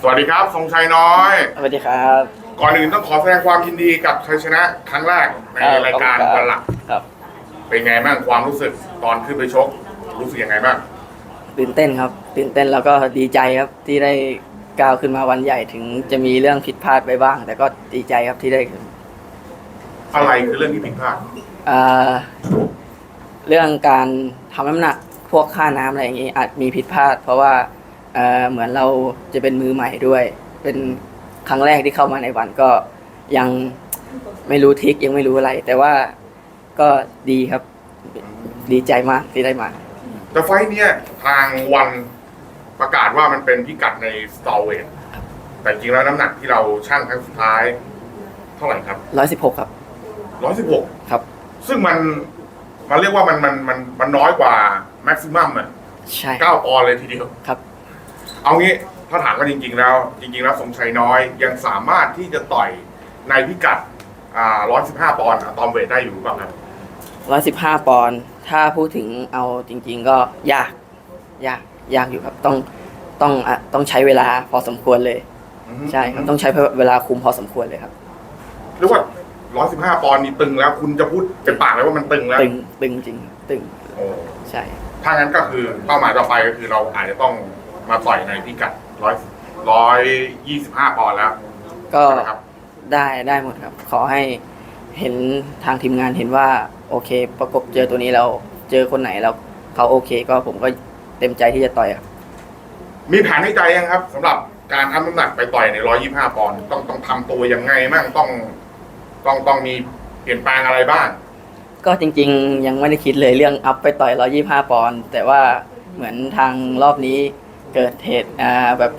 สวัสดีครับทรงชัยน้อย สวัสดีครับก่อนอื่นต้องขอแสดงความยินดีกับชัยชนะครั้งแรกในรายการขอบคุณครับวันหลักครับ เป็นไงบ้างความรู้สึกตอนขึ้นไปชก รู้สึกยังไงบ้างตื่นเต้นครับ ตื่นเต้นแล้วก็ดีใจครับที่ได้ก้าวขึ้นมาวันใหญ่ถึงจะมีเรื่องผิดพลาดไปบ้าง แต่ก็ดีใจครับที่ได้อะไรคือเรื่องที่ผิดพลาดอ่าเรื่องการทำน้ำหนักพวกค่าน้ำอะไรอย่างนี้อาจมีผิดพลาด เพราะว่า เอ่อเหมือนเราจะเป็นมือใหม่ด้วย เป็นครั้งแรกที่เข้ามาในวันก็ยังไม่รู้ทริกยังไม่รู้อะไร แต่ว่าก็ดีครับ ดีใจมากที่ได้มา แต่ไฟท์เนี้ยทางวันประกาศว่ามันเป็นพิกัดในสตอเวทแต่จริงแล้วน้ำหนักที่เราชั่งครั้งสุดท้าย เท่าไหร่ครับร้อยสิบหกครับร้อยสิบหกครับ ซึ่งมันมันเรียกว่ามันมันมันมันน้อยกว่าแม็กซิมัมอะใช่เก้าปอนด์เลยทีเดียวครับ เอางี้ถ้าถามกันจริง ๆ แล้ว จริง ๆ แล้วสมชัยน้อยยังสามารถที่จะต่อยในพิกัดอ่า115 ปอนด์อะตอมเวทได้อยู่หรือเปล่าครับร้อยสิบห้าปอนด์ถ้าพูดถึงเอาจริง ๆ ก็ยาก ยากยากอยู่ครับ ต้องต้องอะต้องใช้เวลาพอสมควรเลยใช่ครับต้องใช้เวลาคุมพอสมควรเลยครับเรียกว่า 115 ปอนด์นี่ตึงแล้ว คุณจะพูดเป็นปากเลยว่ามันตึงแล้วตึงตึงจริงครับตึงโอ้ใช่ ถ้างั้นก็คือเป้าหมายต่อไปก็คือเราอาจจะต้อง มาต่อยในพิกัด100 125ปอนด์แล้วก็นะครับได้ได้หมดครับ ขอให้เห็นทางทีมงานเห็นว่า โอเค ประกบเจอตัวนี้แล้วเจอคนไหนแล้วเขาโอเค ก็ผมก็เต็มใจที่จะต่อยครับ มีแผนในใจยังครับสำหรับการทำน้ำหนักไปต่อยใน125ปอนด์ต้องต้องทำตัวยังไงบ้างต้องต้องต้องมีเปลี่ยนแปลงอะไรบ้าง ก็จริงๆ ยังไม่ได้คิดเลยเรื่องอัพไปต่อย 125 ปอนด์แต่ว่าเหมือนทางรอบนี้ เกิดเหตุอ่าแบบ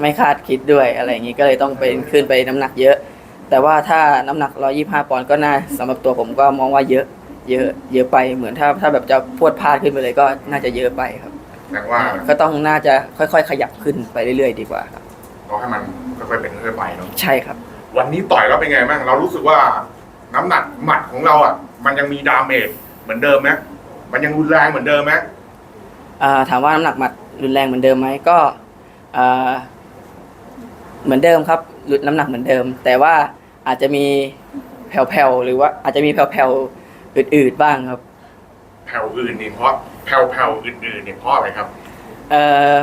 ไม่คาดคิดด้วยอะไรอย่างนี้ก็เลยต้องเป็นขึ้นไปน้ำหนักเยอะ แต่ว่าถ้าน้ำหนัก 125 ปอนด์ก็น่าสำหรับตัวผมก็มองว่าเยอะ เยอะ เยอะไปเหมือนถ้าถ้าแบบจะพรวดพลาดขึ้นไปเลยก็น่าจะเยอะไปครับ แต่ว่าก็ต้องน่าจะค่อยๆ ขยับขึ้นไปเรื่อยๆ ดีกว่าครับก็ให้มันค่อยๆเป็นค่อยๆไปเนาะใช่ครับ วันนี้ต่อยแล้วเป็นไงบ้างเรารู้สึกว่าน้ำหนักหมัดของเราอะ มันยังมีดาเมจเหมือนเดิมไหมมันยังรุนแรงเหมือนเดิมไหมอ่า ถามว่าน้ำหนักหมัดรุนแรงเหมือนเดิมไหมก็อ่าเหมือนเดิมครับลดน้ำหนักเหมือนเดิม แต่ว่าอาจจะมีแผ่วๆหรือว่าอาจจะมีแผ่วๆอืดๆบ้างครับ แผ่วอื่นนี่เพราะแผ่วแผ่วๆอื่นๆนี่เพราะอะไรครับเออ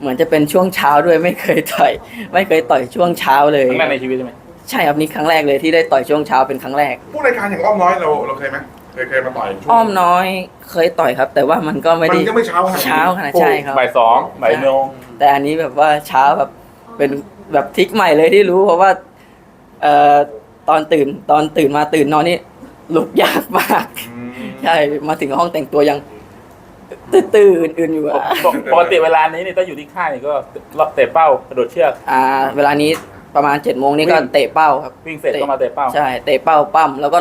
เหมือนจะเป็นช่วงเช้าด้วยไม่เคยต่อย ไม่เคยต่อยช่วงเช้าเลยครั้งแรกในชีวิตใช่ไหมใช่ครับนี่ครั้งแรกเลยที่ได้ต่อยช่วงเช้าเป็นครั้งแรก ผู้รายการอย่างอ้อมน้อยเราเราเคยไหม เคยเคยมาต่อยช่วงอ้อมน้อยเคยต่อยครับ แต่ว่ามันก็ไม่มันได้ยังไม่เช้าขนาดนี้เช้าขนาดใช่ครับ บ่ายสองบ่ายโมงแต่อันนี้แบบว่าเช้าแบบเป็นแบบทริกใหม่เลยที่รู้เพราะว่าเอ่อตอนตื่นตอนตื่นมาตื่นนอนนี่ลุกยากมาก อืม ใช่มาถึงห้องแต่งตัวยังตื่นๆอื่นๆอยู่อะปกปกติเวลานี้เนี่ยถ้าอยู่ที่ค่ายนี่ก็รอบเตะเป้ากระโดดเชือกอ่า เวลานี้ประมาณเจ็ดโมงนี่ก็วิ่งเตะเป้าครับวิ่งเสร็จก็มาเตะเป้าใช่เตะเป้าปั้มแล้วก็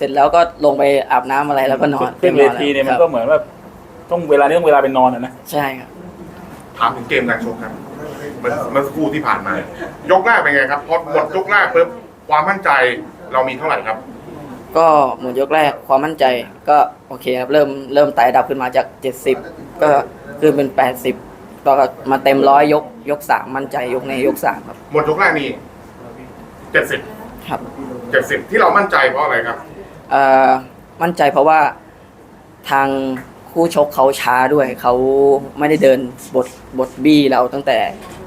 เสร็จแล้วก็ลงไปอาบน้ำอะไรแล้วก็นอนขึ้นเวทีเนี่ยมันก็เหมือนว่าต้องเวลานี้ต้องเวลาเป็นนอนอะนะใช่ครับถามถึงเกมการชกครับเมื่อเมื่อสักครู่ที่ผ่านมา ยกแรกเป็นไงครับพอหมดยกแรกปุ๊บความมั่นใจเรามีเท่าไหร่ครับ ก็หมดยกแรกความมั่นใจก็โอเคครับเริ่มเริ่มไต่ระดับขึ้นมาจาก 70 ก็ขึ้นเป็น 80ก็มาเต็มร้อยยกยกสามมั่นใจยกในยกสามครับหมดยกแรกนี่เจ็ดสิบครับเจ็ดสิบที่เรามั่นใจเพราะอะไรครับเอ่อ มั่นใจเพราะว่าทางคู่ชกเขาช้าด้วย เขาไม่ได้เดินบทบทบี้เราตั้งแต่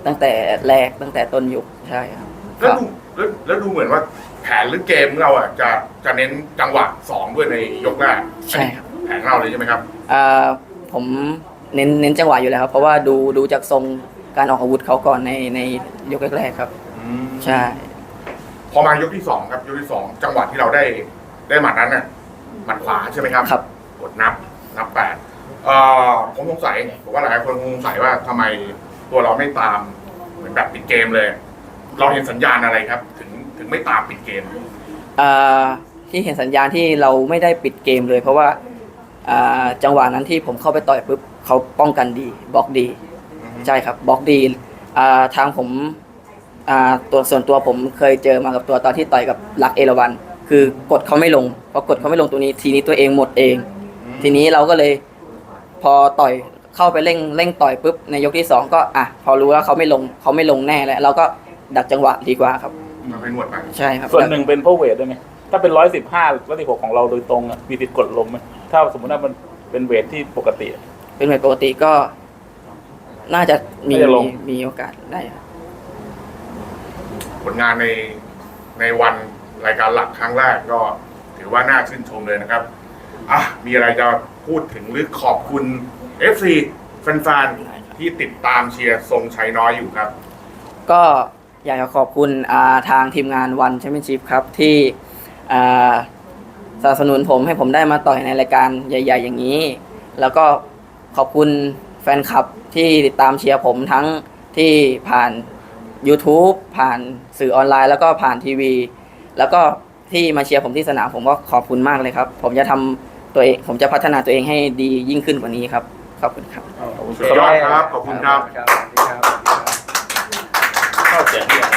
ตั้งแต่แรกตั้งแต่ต้นยุคใช่ครับแล้วดูแล้วแล้วดูเหมือนว่าแผนหรือเกมของเราอะจะจะเน้นจังหวะสองด้วยในยกแรกใช่ครับแผนของเราเลยใช่ไหมครับเอ่อผมเน้นเน้นจังหวะอยู่แล้วครับ เพราะว่าดูดูจากทรงการออกอาวุธเขาก่อนในในยกแรกๆครับใช่ พอมายกที่สองครับยกที่สองจังหวะที่เราได้ ได้หมัดนั้นน่ะหมัดขวาใช่ไหมครับครับ กดนับนับแปดเอ่อผมสงสัยผมว่าหลายคนคงสงสัยว่าทำไมตัวเราไม่ตามเหมือนแบบปิดเกมเลย เราเห็นสัญญาณอะไรครับ ถึงถึงไม่ตามปิดเกมเอ่อที่เห็นสัญญาณที่เราไม่ได้ปิดเกมเลย เพราะว่าอ่าจังหวะนั้นที่ผมเข้าไปต่อยปุ๊บเขาป้องกันดีบล็อกดีใช่ครับบล็อกดีอ่าทางผมอ่าตัวส่วนตัวผมเคยเจอมากับตัวตอนที่ต่อยกับลักเอราวัน คือกดเขาไม่ลงพอกดเขาไม่ลงตัวนี้ ทีนี้ตัวเองหมดเอง ทีนี้เราก็เลยพอต่อยเข้าไปเร่งเร่งต่อยปุ๊บในยกที่สองก็อะพอรู้ว่าเขาไม่ลงเขาไม่ลงแน่แล้วเราก็ดักจังหวะดีกว่าครับมันไปนวดไปใช่ครับส่วนหนึ่งเป็นเพราะเวทด้วยไหมถ้าเป็นร้อยสิบห้าร้อยสิบหกของเราโดยตรงอะมีติดกดลมไหมถ้าสมมติว่ามันเป็นเวทที่ปกติอะเป็นแบบปกติก็ น่าจะมีน่าจะลงมีโอกาสได้ครับผลงานในในวัน รายการหลักครั้งแรกก็ถือว่าน่าชื่นชมเลยนะครับอะมีอะไรจะพูดถึงหรือขอบคุณ FC แฟนๆที่ติดตามเชียร์ทรงชัยน้อยอยู่ครับ ก็อยากจะขอบคุณอ่าทางทีมงานวันแชมเปี้ยนชิพครับที่อ่าสนับสนุนผมให้ผมได้มาต่อยในรายการใหญ่ ๆ อย่างนี้ แล้วก็ขอบคุณแฟนคลับที่ติดตามเชียร์ผมทั้งที่ผ่าน YouTube ผ่านสื่อออนไลน์ แล้วก็ผ่านทีวี แล้วก็ที่มาเชียร์ผมที่สนามผมก็ขอบคุณมากเลยครับ ผมจะทำตัวเองผมจะพัฒนาตัวเองให้ดียิ่งขึ้นกว่านี้ครับขอบคุณครับขอบคุณครับขอบคุณครับ